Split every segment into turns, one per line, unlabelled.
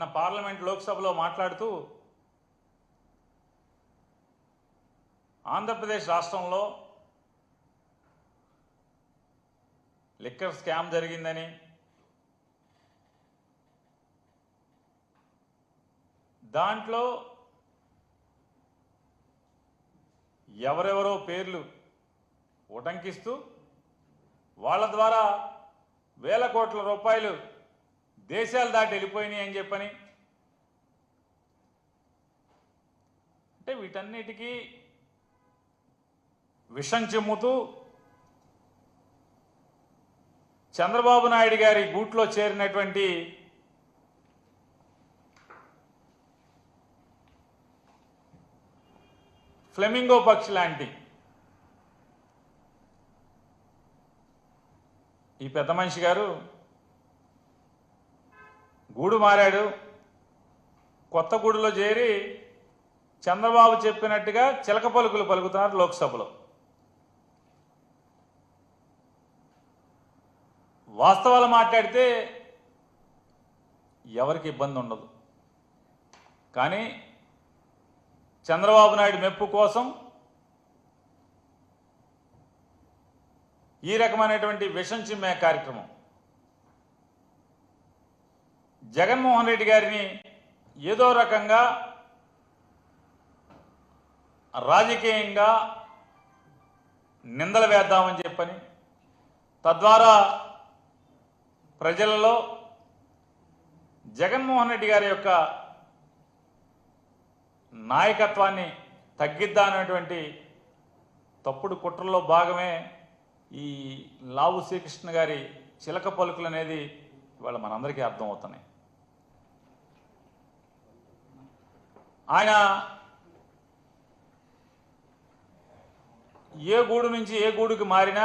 నిన్న పార్లమెంట్ లోక్సభలో మాట్లాడుతూ ఆంధ్రప్రదేశ్ రాష్ట్రంలో లిక్కర్ స్కామ్ జరిగిందని దాంట్లో ఎవరెవరో పేర్లు ఉటంకిస్తూ వాళ్ళ ద్వారా వేల కోట్ల రూపాయలు దేశాలు దాటి వెళ్ళిపోయినాయి అని చెప్పని. అంటే వీటన్నిటికీ విషం చిమ్ముతూ చంద్రబాబు నాయుడు గారి గూట్లో చేరినటువంటి ఫ్లెమింగో పక్షి లాంటి ఈ పెద్ద మనిషి గారు గూడు మారాడు. కొత్త గూడులో చేరి చంద్రబాబు చెప్పినట్టుగా చిలక పలుకులు పలుకుతున్నారు లోక్సభలో. వాస్తవాలు మాట్లాడితే ఎవరికి ఇబ్బంది ఉండదు. కానీ చంద్రబాబు నాయుడు మెప్పు కోసం ఈ రకమైనటువంటి విషం చిమ్మే కార్యక్రమం జగన్మోహన్ రెడ్డి గారిని ఏదో రకంగా రాజకీయంగా నిందలు వేద్దామని చెప్పని తద్వారా ప్రజలలో జగన్మోహన్ రెడ్డి గారి యొక్క నాయకత్వాన్ని తగ్గిద్దామనేటువంటి తప్పుడు కుట్రల్లో భాగమే ఈ లావు శ్రీకృష్ణ గారి చిలక పలుకులు అనేది ఇవాళ మనందరికీ అర్థమవుతున్నాయి. ఆయన ఏ గూడు నుంచి ఏ గూడుకి మారినా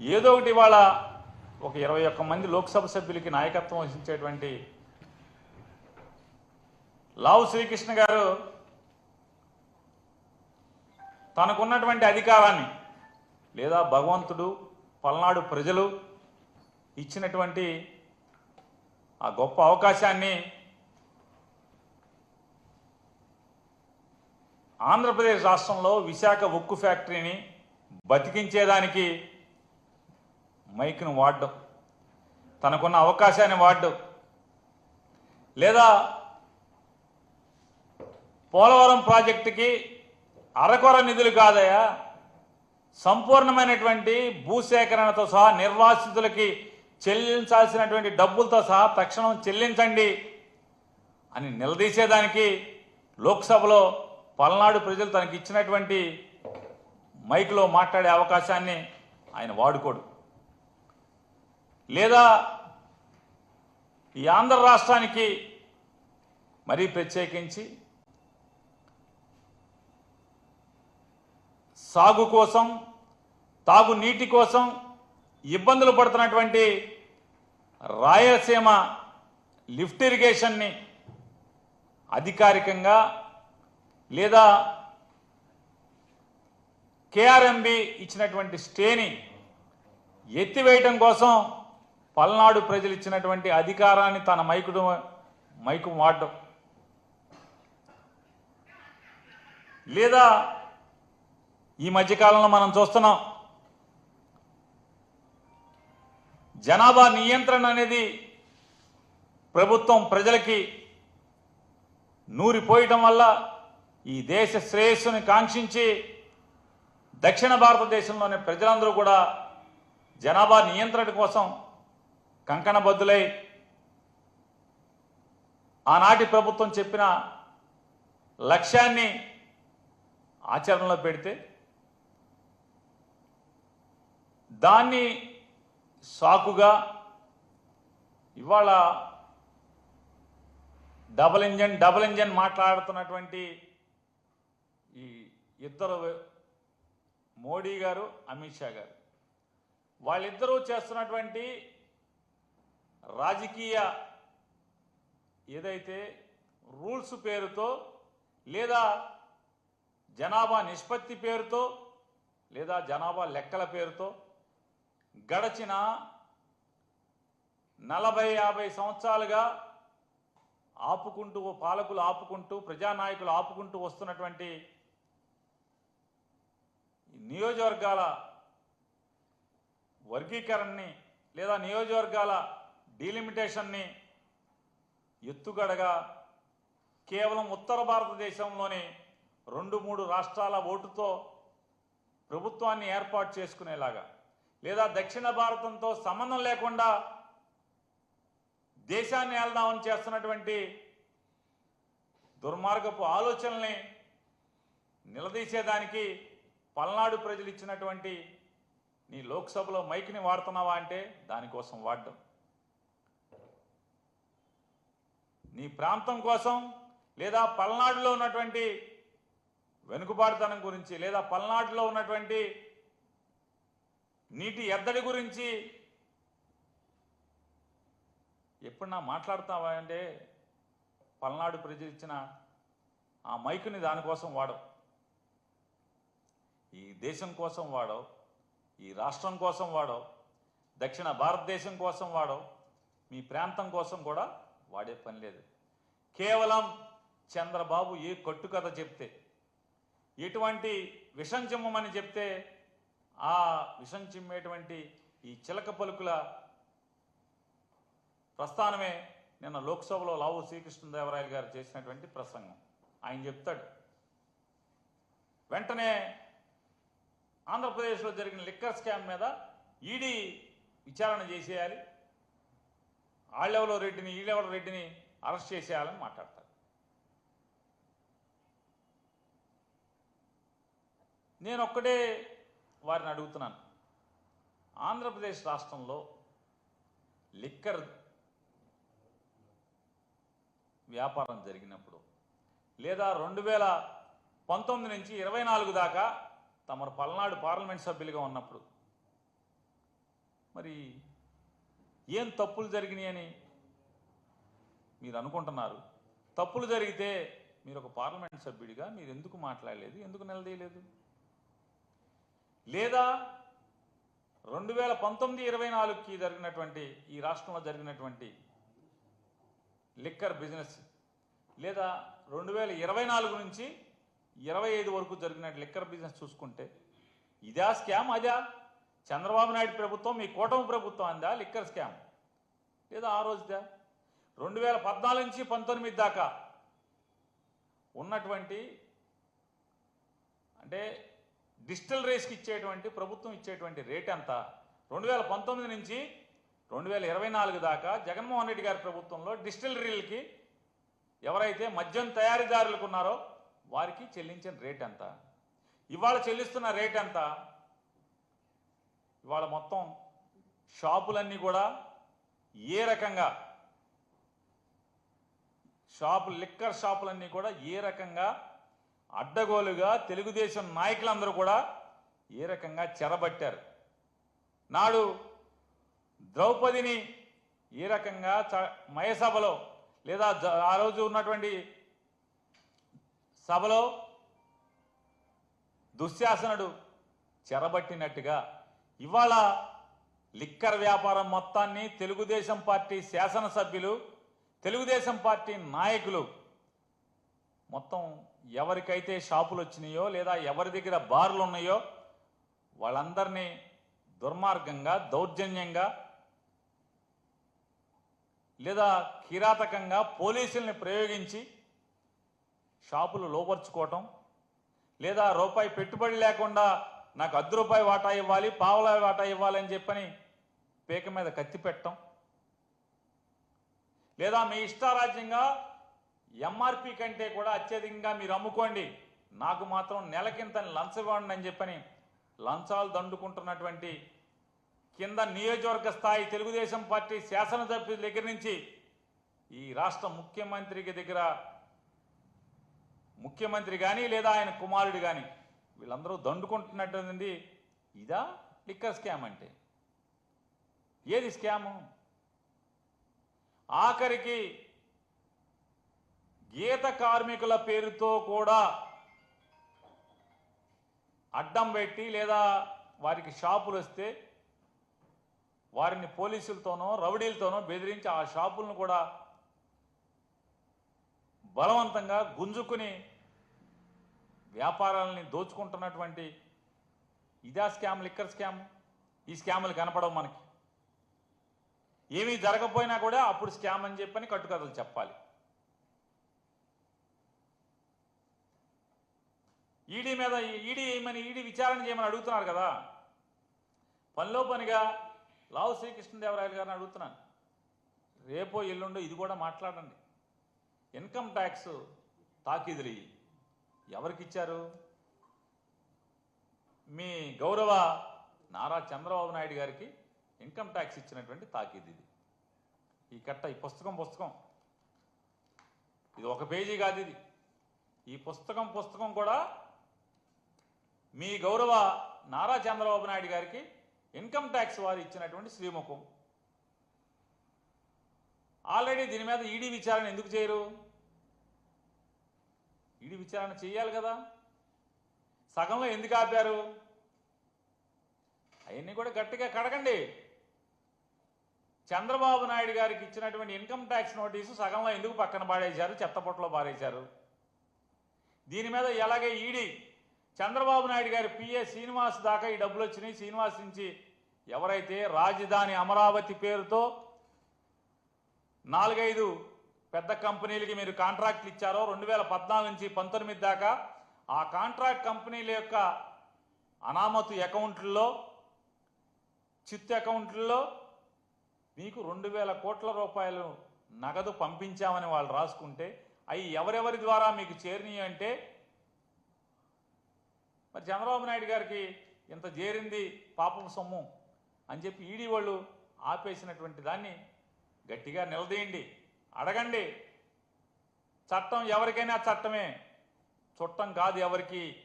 ఏదో ఒకటి ఇవాళ ఒక ఇరవై ఒక్క మంది లోక్సభ సభ్యులకి నాయకత్వం వహించేటువంటి లావు శ్రీకృష్ణ గారు తనకున్నటువంటి అధికారాన్ని లేదా భగవంతుడు పల్నాడు ప్రజలు ఇచ్చినటువంటి ఆ గొప్ప అవకాశాన్ని ఆంధ్రప్రదేశ్ రాష్ట్రంలో విశాఖ ఉక్కు ఫ్యాక్టరీని బతికించేదానికి మైక్ను వాడడం. తనకున్న అవకాశాన్ని వాడడం. లేదా పోలవరం ప్రాజెక్టుకి అరకొర నిధులు కాదయా సంపూర్ణమైనటువంటి భూసేకరణతో సహా నిర్వాసితులకి చెల్లించాల్సినటువంటి డబ్బులతో సహా తక్షణం చెల్లించండి అని నిలదీసేదానికి లోక్సభలో పల్నాడు ప్రజలు తనకి ఇచ్చినటువంటి మైక్లో మాట్లాడే అవకాశాన్ని ఆయన వాడుకోడు. లేదా ఈ ఆంధ్ర రాష్ట్రానికి మరీ ప్రత్యేకించి సాగు కోసం తాగు నీటి కోసం ఇబ్బందులు పడుతున్నటువంటి రాయలసీమ లిఫ్ట్ ఇరిగేషన్ని అధికారికంగా లేదా కేఆర్ఎంబి ఇచ్చినటువంటి స్టేని ఎత్తివేయటం కోసం పల్నాడు ప్రజలు ఇచ్చినటువంటి అధికారాన్ని తన మైకుడు మైకు వాడటం లేదా ఈ మధ్యకాలంలో మనం చూస్తున్నాం జనాభా నియంత్రణ అనేది ప్రభుత్వం ప్రజలకి నూరిపోయటం వల్ల ఈ దేశ శ్రేయస్సుని కాంక్షించి దక్షిణ భారతదేశంలోని ప్రజలందరూ కూడా జనాభా నియంత్రణ కోసం కంకణబద్దులై ఆనాటి ప్రభుత్వం చెప్పిన లక్ష్యాన్ని ఆచరణలో పెడితే దాన్ని సాకుగా ఇవాళ డబల్ ఇంజన్ డబల్ ఇంజన్ మాట్లాడుతున్నటువంటి ఇద్దరు మోడీ గారు అమిత్ షా గారు. వాళ్ళిద్దరూ చేస్తున్నటువంటి రాజకీయ ఏదైతే రూల్స్ పేరుతో లేదా జనాభా నిష్పత్తి పేరుతో లేదా జనాభా లెక్కల పేరుతో గడచిన నలభై యాభై సంవత్సరాలుగా ఆపుకుంటూ పాలకులు ఆపుకుంటూ ప్రజానాయకులు ఆపుకుంటూ వస్తున్నటువంటి నియోజకవర్గాల వర్గీకరణని లేదా నియోజకవర్గాల డీలిమిటేషన్ని ఎత్తుగడగా కేవలం ఉత్తర భారతదేశంలోని రెండు మూడు రాష్ట్రాల ఓటుతో ప్రభుత్వాన్ని ఏర్పాటు చేసుకునేలాగా లేదా దక్షిణ భారతంతో సంబంధం లేకుండా దేశాన్ని ఏళ్దామని చేస్తున్నటువంటి దుర్మార్గపు ఆలోచనల్ని నిలదీసేదానికి పల్నాడు ప్రజలు ఇచ్చినటువంటి నీ లోక్సభలో మైక్ని వాడుతున్నావా అంటే దానికోసం వాడడం. నీ ప్రాంతం కోసం లేదా పల్నాడులో ఉన్నటువంటి వెనుకబాటుతనం గురించి లేదా పల్నాడులో ఉన్నటువంటి నీటి ఎద్దడి గురించి ఎప్పుడన్నా మాట్లాడతావా అంటే పల్నాడు ప్రజలు ఇచ్చిన ఆ మైకుని దానికోసం వాడవు ఈ దేశం కోసం వాడవు ఈ రాష్ట్రం కోసం వాడవు దక్షిణ భారతదేశం కోసం వాడవు మీ ప్రాంతం కోసం కూడా వాడే పని లేదు. కేవలం చంద్రబాబు ఏ కట్టుకథ చెప్తే ఎటువంటి విషం చిమ్మమని చెప్తే ఆ విషం చిమ్మేటువంటి ఈ చిలక పలుకుల ప్రస్థానమే నిన్న లోక్సభలో లావు శ్రీకృష్ణదేవరాయలు గారు చేసినటువంటి ప్రసంగం. ఆయన చెప్తాడు వెంటనే ఆంధ్రప్రదేశ్లో జరిగిన లిక్కర్ స్కామ్ మీద ఈడీ విచారణ చేసేయాలి. ఆళ్ళెవలో రెడ్డిని ఈళ్ళెవల రెడ్డిని అరెస్ట్ చేసేయాలని మాట్లాడతారు. నేను ఒక్కటే వారిని అడుగుతున్నాను. ఆంధ్రప్రదేశ్ రాష్ట్రంలో లిక్కర్ వ్యాపారం జరిగినప్పుడు లేదా రెండు వేల పంతొమ్మిది నుంచి ఇరవై నాలుగు దాకా తమరు పల్నాడు పార్లమెంట్ సభ్యులుగా ఉన్నప్పుడు మరి ఏం తప్పులు జరిగినాయని మీరు అనుకుంటున్నారు? తప్పులు జరిగితే మీరు ఒక పార్లమెంట్ సభ్యుడిగా మీరు ఎందుకు మాట్లాడలేదు? ఎందుకు నిలదీయలేదు? లేదా రెండు వేల పంతొమ్మిది ఇరవై నాలుగుకి జరిగినటువంటి ఈ రాష్ట్రంలో జరిగినటువంటి లిక్కర్ బిజినెస్ లేదా రెండు వేల ఇరవై నాలుగు నుంచి ఇరవై ఐదు వరకు జరిగిన లిక్కర్ బిజినెస్ చూసుకుంటే ఇదా స్కామ్ అదా? చంద్రబాబు నాయుడు ప్రభుత్వం మీ కూటమి ప్రభుత్వం అందా? Liquor scam. లేదా ఆ రోజుదా? రెండు వేల పద్నాలుగు నుంచి పంతొమ్మిది దాకా ఉన్నటువంటి అంటే డిస్టిలరీస్కి ఇచ్చేటువంటి ప్రభుత్వం ఇచ్చేటువంటి రేట్ ఎంత? రెండు వేల పంతొమ్మిది నుంచి రెండు వేల ఇరవై నాలుగు దాకా జగన్మోహన్ రెడ్డి గారి ప్రభుత్వంలో డిస్టిలరీలకి ఎవరైతే మద్యం తయారీదారులకు ఉన్నారో వారికి చెల్లించిన రేట్ ఎంత? ఇవాళ చెల్లిస్తున్న రేట్ ఎంత? ఇవాళ మొత్తం షాపులన్నీ కూడా ఏ రకంగా? షాపు లిక్కర్ షాపులన్నీ కూడా ఏ రకంగా? అడ్డగోలుగా తెలుగుదేశం నాయకులందరూ కూడా ఏ రకంగా చెరబట్టారు? నాడు ద్రౌపదిని ఏ రకంగా చ మయసభలో లేదా ఆ రోజు ఉన్నటువంటి సభలో దుశ్శాసనుడు చెరబట్టినట్టుగా ఇవాళ లిక్కర్ వ్యాపారం మొత్తాన్ని తెలుగుదేశం పార్టీ శాసనసభ్యులు తెలుగుదేశం పార్టీ నాయకులు మొత్తం ఎవరికైతే షాపులు వచ్చినాయో లేదా ఎవరి దగ్గర బార్లు ఉన్నాయో వాళ్ళందరినీ దుర్మార్గంగా దౌర్జన్యంగా లేదా కిరాతకంగా పోలీసుల్ని ప్రయోగించి షాపులు లోపరుచుకోవటం లేదా రూపాయి పెట్టుబడి లేకుండా నాకు అర్ధ రూపాయి వాటా ఇవ్వాలి పావలా వాటా ఇవ్వాలని చెప్పని పేక మీద కత్తి పెట్టడం లేదా మీ ఇష్టారాజ్యంగా ఎంఆర్పి కంటే కూడా అత్యధికంగా మీరు అమ్ముకోండి నాకు మాత్రం నెలకింత లంచం ఇవ్వండి అని చెప్పని లంచాలు దండుకుంటున్నటువంటి కింద నియోజకవర్గ స్థాయి తెలుగుదేశం పార్టీ శాసనసభ్యుల దగ్గర నుంచి ఈ రాష్ట్ర ముఖ్యమంత్రికి దగ్గర ముఖ్యమంత్రి కానీ లేదా ఆయన కుమారుడు కానీ వీళ్ళందరూ దండుకుంటున్నటువంటి ఇదా లిక్కర్ స్కామ్ అంటే. ఏది స్కాము? ఆఖరికి గీత కార్మికుల పేరుతో కూడా అడ్డం పెట్టి లేదా వారికి షాపులు వస్తే వారిని పోలీసులతోనో రౌడీలతోనో బెదిరించి ఆ షాపులను కూడా బలవంతంగా గుంజుకుని వ్యాపారాలని దోచుకుంటున్నటువంటి ఇదా స్కామ్ లిక్కర్ స్కామ్ ఈ స్కాములు కనపడవు మనకి. ఏమీ జరగకపోయినా కూడా అప్పుడు స్కామ్ అని చెప్పని కట్టుకథలు చెప్పాలి. ఈడీ మీద ఈడీ ఏమని ఈడీ విచారణ చేయమని అడుగుతున్నారు కదా. పనిలో పనిగా లావు శ్రీకృష్ణదేవరాయలు గారిని అడుగుతున్నాను. రేపో ఎల్లుండో ఇది కూడా మాట్లాడండి. ఇన్కమ్ ట్యాక్స్ తాకీదులు ఎవరికి ఇచ్చారు మీ గౌరవ నారా చంద్రబాబు నాయుడు గారికి ఇన్కమ్ ట్యాక్స్ ఇచ్చినటువంటి తాకిది ఇది ఈ కట్ట ఈ పుస్తకం పుస్తకం. ఇది ఒక పేజీ కాదు ఇది ఈ పుస్తకం పుస్తకం కూడా మీ గౌరవ నారా చంద్రబాబు నాయుడు గారికి ఇన్కమ్ ట్యాక్స్ వారు ఇచ్చినటువంటి శ్రీముఖం. ఆల్రెడీ దీని మీద ఈడీ విచారణ ఎందుకు చేయరు? ఈడీ విచారణ చేయాలి కదా. సగంలో ఎందుకు ఆపారు? అవన్నీ కూడా గట్టిగా కడగండి. చంద్రబాబు నాయుడు గారికి ఇచ్చినటువంటి ఇన్కమ్ ట్యాక్స్ నోటీసు సగంలో ఎందుకు పక్కన పాడేశారు? చెత్తపొట్టలో పారేశారు. దీని మీద ఎలాగే ఈడీ చంద్రబాబు నాయుడు గారి పిఏ శ్రీనివాస్ దాకా ఈ డబ్బులు వచ్చినాయి. శ్రీనివాస్ నుంచి ఎవరైతే రాజధాని అమరావతి పేరుతో నాలుగైదు పెద్ద కంపెనీలకి మీరు కాంట్రాక్ట్లు ఇచ్చారో రెండు వేల పద్నాలుగు నుంచి పంతొమ్మిది దాకా ఆ కాంట్రాక్ట్ కంపెనీల యొక్క అనామతు అకౌంట్లలో చిత్తు అకౌంట్లలో మీకు రెండు వేల కోట్ల రూపాయలు నగదు పంపించామని వాళ్ళు రాసుకుంటే అవి ఎవరెవరి ద్వారా మీకు చేరినాయి అంటే మరి చంద్రబాబు నాయుడు గారికి ఇంత చేరింది పాపం సొమ్ము అని చెప్పి ఈడీ వాళ్ళు ఆపేసినటువంటి దాన్ని గట్టిగా నిలదీయండి. అడగండి. చట్టం ఎవరికైనా చట్టమే. చుట్టం కాదు ఎవరికి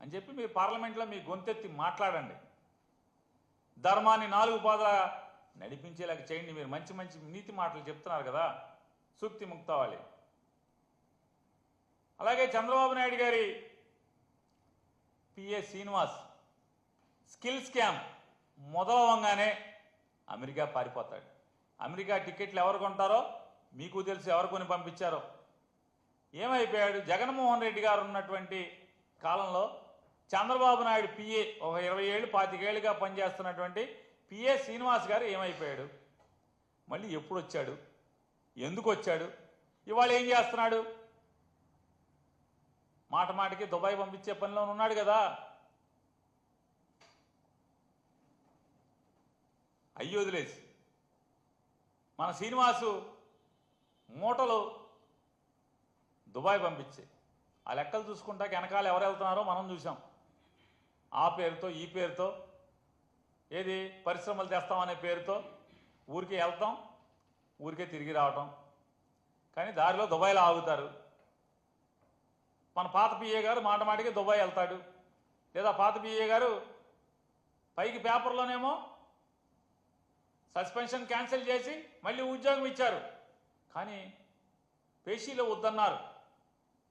అని చెప్పి మీరు పార్లమెంట్లో మీ గొంతెత్తి మాట్లాడండి. ధర్మాన్ని నాలుగు పాద నడిపించేలాగా చేయండి. మీరు మంచి మంచి నీతి మాటలు చెప్తున్నారు కదా. సూక్తి ముక్తవాలి అలాగే చంద్రబాబు నాయుడు గారి పిఏ శ్రీనివాస్ స్కిల్ స్కామ్ మొదలవంగానే అమెరికా పారిపోతాడు. అమెరికా టికెట్లు ఎవరు కొంటారో మీకు తెలిసి ఎవరు కొని పంపించారో. ఏమైపోయాడు? జగన్మోహన్ రెడ్డి గారు ఉన్నటువంటి కాలంలో చంద్రబాబు నాయుడు పిఏ ఒక ఇరవై ఏళ్ళు పాతికేళ్ళుగా పనిచేస్తున్నటువంటి పిఏ శ్రీనివాస్ గారు ఏమైపోయాడు? మళ్ళీ ఎప్పుడు వచ్చాడు ఎందుకు వచ్చాడు ఇవాళ ఏం చేస్తున్నాడు? మాట మాటకి దుబాయ్ పంపించే పనిలో ఉన్నాడు కదా. అయ్యి వదిలేసి మన శ్రీనివాసు మూటలు దుబాయ్ పంపించే. ఆ లెక్కలు చూసుకుంటా వెనకాల ఎవరు వెళ్తున్నారో మనం చూసాం ఆ పేరుతో ఈ పేరుతో ఏది పరిశ్రమలు తెస్తామనే పేరుతో ఊరికే వెళ్తాం ఊరికే తిరిగి రావటం. కానీ దారిలో దుబాయ్లో ఆగుతారు. మన పాత పిఏ గారు మాట మాటికి దుబాయ్ వెళ్తాడు. లేదా పాత పిఏ గారు పైకి పేపర్లోనేమో సస్పెన్షన్ క్యాన్సిల్ చేసి మళ్ళీ ఉద్యోగం ఇచ్చారు. కానీ పేషీలో వద్దన్నారు.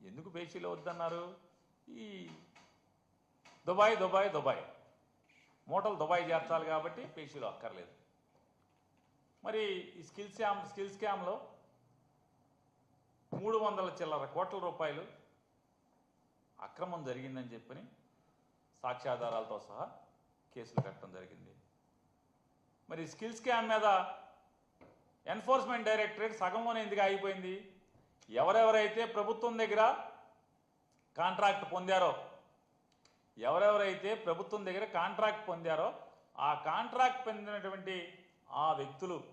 ఎందుకు పేషీలో వద్దన్నారు? ఈ దుబాయ్ దుబాయ్ దుబాయ్. మూటలు దుబాయ్ చేర్చాలి కాబట్టి పేషీలో అక్కర్లేదు. మరి ఈ స్కిల్ స్కామ్ స్కిల్ స్కామ్లో మూడు వందల చిల్లర కోట్ల రూపాయలు అక్రమం జరిగిందని చెప్పని సాక్ష్యాధారాలతో సహా కేసులు కట్టడం జరిగింది. మరి స్కిల్ స్కామ్ మీద ఎన్ఫోర్స్మెంట్ డైరెక్టరేట్ సగంలోనే ఎందుకు ఆగిపోయింది. ఎవరెవరైతే ప్రభుత్వం దగ్గర కాంట్రాక్ట్ పొందారో ఎవరెవరైతే ప్రభుత్వం దగ్గర కాంట్రాక్ట్ పొందారో ఆ కాంట్రాక్ట్ పొందినటువంటి ఆ వ్యక్తులు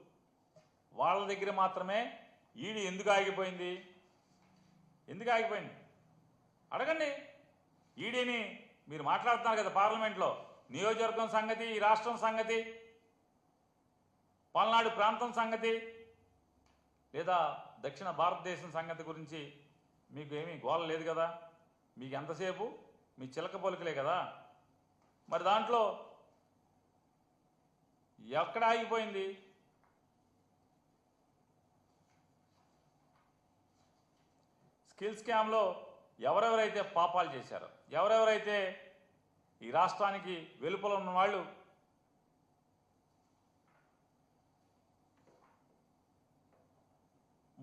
వాళ్ళ దగ్గర మాత్రమే ఈడి ఎందుకు ఆగిపోయింది? ఎందుకు ఆగిపోయింది? అడగండి. ఈడీని మీరు మాట్లాడుతున్నారు కదా పార్లమెంట్లో. నియోజకవర్గం సంగతి ఈ రాష్ట్రం సంగతి. పల్నాడు ప్రాంతం సంగతి లేదా దక్షిణ భారతదేశం సంగతి గురించి మీకు ఏమీ గోల లేదు కదా? మీకు ఎంతసేపు? మీ చిలక పలుకులే కదా? మరి దాంట్లో ఎక్కడ ఆగిపోయింది? స్కిల్ స్కామ్లో ఎవరెవరైతే పాపాలు చేశారో ఎవరెవరైతే ఈ రాష్ట్రానికి వెలుపల ఉన్న వాళ్ళు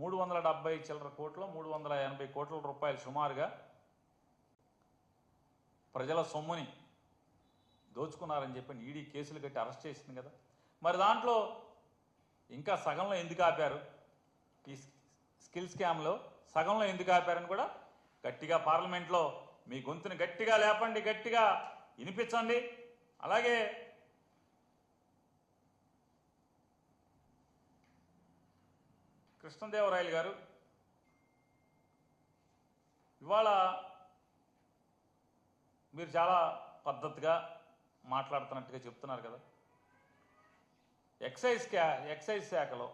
మూడు వందల డెబ్బై చిల్లర కోట్లు మూడు వందల ఎనభై కోట్ల రూపాయలు సుమారుగా ప్రజల సొమ్ముని దోచుకున్నారని చెప్పి ఈడీ కేసులు కట్టి అరెస్ట్ చేసింది కదా. మరి దాంట్లో ఇంకా సగంలో ఎందుకు ఆపారు? ఈ స్కిల్ స్కామ్లో సగంలో ఎందుకు ఆపారని కూడా గట్టిగా పార్లమెంట్లో మీ గొంతుని గట్టిగా లేపండి గట్టిగా వినిపించండి. అలాగే కృష్ణదేవరాయలు గారు ఇవాళ మీరు చాలా పద్ధతిగా మాట్లాడుతున్నట్టుగా చెప్తున్నారు కదా. ఎక్సైజ్ క్యా ఎక్సైజ్ శాఖలో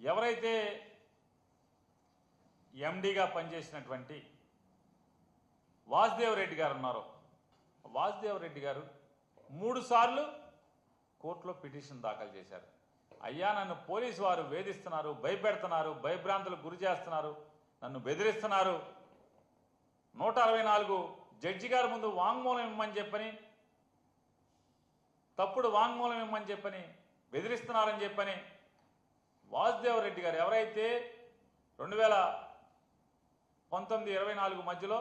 ఎవరైతే ఎండీగా పనిచేసినటువంటి వాసుదేవ్ రెడ్డి గారు ఉన్నారో వాసుదేవ్ రెడ్డి గారు మూడు సార్లు కోర్టులో పిటిషన్ దాఖలు చేశారు. అయ్యా నన్ను పోలీసు వారు వేధిస్తున్నారు భయపెడుతున్నారు భయభ్రాంతులకు గురి చేస్తున్నారు నన్ను బెదిరిస్తున్నారు. నూట అరవై నాలుగు జడ్జి గారి ముందు వాంగ్మూలం ఇమ్మని చెప్పని తప్పుడు వాంగ్మూలం ఇమ్మని చెప్పని బెదిరిస్తున్నారని చెప్పని వాసుదేవ్ రెడ్డి గారు ఎవరైతే రెండు వేల పంతొమ్మిది ఇరవై నాలుగు మధ్యలో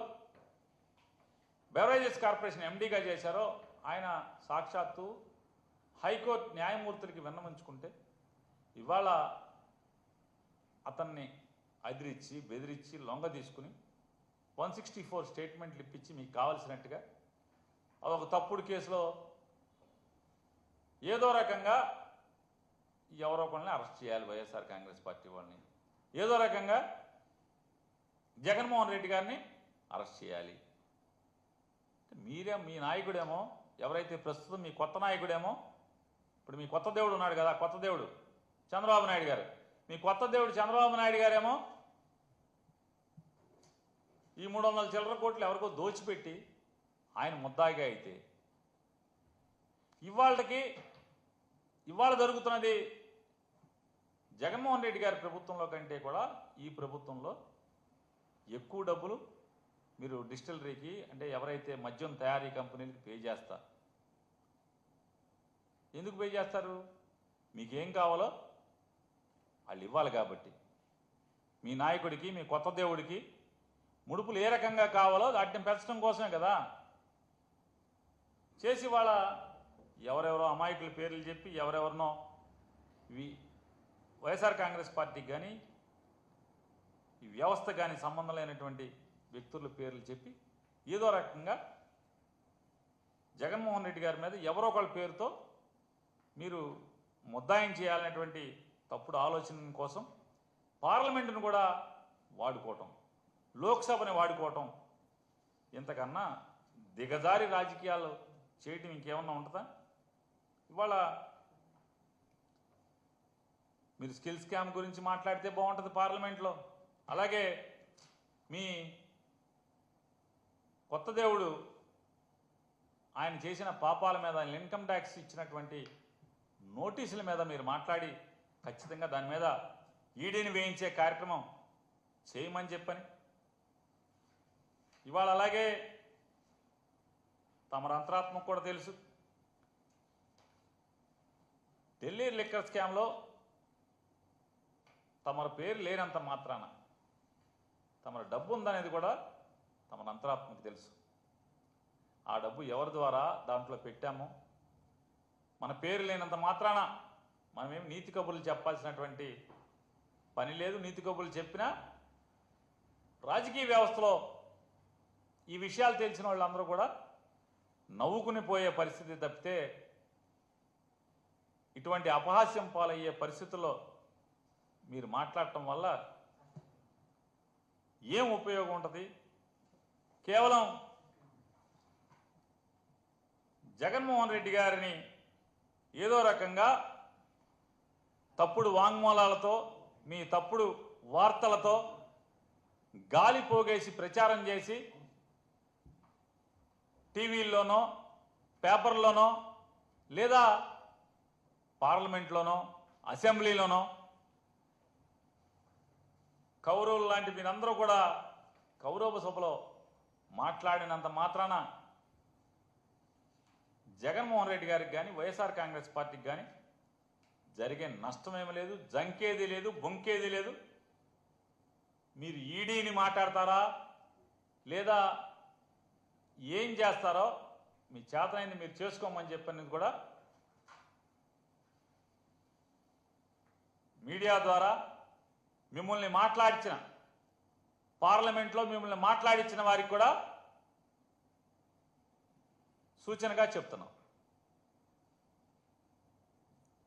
బెవరేజెస్ కార్పొరేషన్ ఎండీగా చేశారో ఆయన సాక్షాత్తు హైకోర్టు న్యాయమూర్తులకి విన్నవించుకుంటే ఇవాళ అతన్ని అదిరిచ్చి బెదిరించి లొంగ తీసుకుని వన్ సిక్స్టీ ఫోర్ స్టేట్మెంట్లు ఇప్పించి మీకు కావలసినట్టుగా అదొక తప్పుడు కేసులో ఏదో రకంగా ఎవరో ఒకరిని అరెస్ట్ చేయాలి వైఎస్ఆర్ కాంగ్రెస్ పార్టీ వాళ్ళని. ఏదో రకంగా జగన్మోహన్ రెడ్డి గారిని అరెస్ట్ చేయాలి. మీరే మీ నాయకుడేమో ఎవరైతే ప్రస్తుతం మీ కొత్త నాయకుడేమో ఇప్పుడు మీ కొత్త దేవుడు ఉన్నాడు కదా కొత్త దేవుడు చంద్రబాబు నాయుడు గారు. మీ కొత్త దేవుడు చంద్రబాబు నాయుడు గారేమో? ఈ మూడు వందల చిల్లర కోట్లు ఎవరికో దోచిపెట్టి ఆయన ముద్దాయిగా అయితే ఇవాళకి ఇవాళ జరుగుతున్నది జగన్మోహన్ రెడ్డి గారి ప్రభుత్వంలో కంటే కూడా ఈ ప్రభుత్వంలో ఎక్కువ డబ్బులు మీరు డిస్టిలరీకి అంటే ఎవరైతే మద్యం తయారీ కంపెనీలకి పే చేస్తారు ఎందుకు పే చేస్తారు? మీకేం కావాలో వాళ్ళు ఇవ్వాలి కాబట్టి. మీ నాయకుడికి మీ కొత్త దేవుడికి ముడుపులు ఏ రకంగా కావాలో వాటిని పెంచడం కోసమే కదా. చేసి వాళ్ళ ఎవరెవరో అమాయకుల పేర్లు చెప్పి ఎవరెవరినో ఇవి వైఎస్ఆర్ కాంగ్రెస్ పార్టీకి కానీ ఈ వ్యవస్థ కానీ సంబంధం లేనటువంటి వ్యక్తుల పేర్లు చెప్పి ఏదో రకంగా జగన్మోహన్ రెడ్డి గారి మీద ఎవరో ఒకళ్ళ పేరుతో మీరు ముద్దాయం చేయాలనేటువంటి తప్పుడు ఆలోచన కోసం పార్లమెంటును కూడా వాడుకోవటం లోక్సభని వాడుకోవటం ఇంతకన్నా దిగజారి రాజకీయాలు చేయటం ఇంకేమన్నా ఉంటుందా? ఇవాళ మీరు స్కిల్ స్కామ్ గురించి మాట్లాడితే బాగుంటుంది పార్లమెంట్లో. అలాగే మీ కొత్త దేవుడు ఆయన చేసిన పాపాల మీద ఇన్కమ్ ట్యాక్స్ ఇచ్చినటువంటి నోటీసుల మీద మీరు మాట్లాడి ఖచ్చితంగా దాని మీద ఈడీని వేయించే కార్యక్రమం చేయమని చెప్పని. ఇవాళ అలాగే తమరు అంతరాత్మకు కూడా తెలుసు. ఢిల్లీ లిక్కర్ స్కామ్లో తమరు పేరు లేనంత మాత్రాన తమ డబ్బు ఉందనేది కూడా తమ అంతరాత్మకు తెలుసు. ఆ డబ్బు ఎవరి ద్వారా దాంట్లో పెట్టామో మన పేరు లేనంత మాత్రాన మనమేం నీతి కబుర్లు చెప్పాల్సినటువంటి పని లేదు. నీతి కబుర్లు చెప్పినా రాజకీయ వ్యవస్థలో ఈ విషయాలు తెలిసిన వాళ్ళందరూ కూడా నవ్వుకుని పోయే పరిస్థితి తప్పితే ఇటువంటి అపహాస్యం పాలయ్యే పరిస్థితుల్లో మీరు మాట్లాడటం వల్ల ఏం ఉపయోగం ఉంటుంది? కేవలం జగన్మోహన్ రెడ్డి గారిని ఏదో రకంగా తప్పుడు వాంగ్మూలాలతో మీ తప్పుడు వార్తలతో గాలి పోగేసి ప్రచారం చేసి టీవీల్లోనో పేపర్లోనో లేదా పార్లమెంట్లోనో అసెంబ్లీలోనో కౌరవులు లాంటి మీరందరూ కూడా కౌరవ సభలో మాట్లాడినంత మాత్రాన జగన్మోహన్ రెడ్డి గారికి కానీ వైఎస్ఆర్ కాంగ్రెస్ పార్టీకి కానీ జరిగే నష్టమేమి లేదు జంకేది లేదు బొంకేది లేదు. మీరు ఈడీని మాట్లాడతారా? లేదా ఏం చేస్తారో మీ చేతనైంది మీరు చేసుకోమని చెప్పని కూడా మీడియా ద్వారా మిమ్మల్ని మాట్లాడించిన పార్లమెంట్లో మిమ్మల్ని మాట్లాడించిన వారికి కూడా సూచనగా చెప్తున్నాం.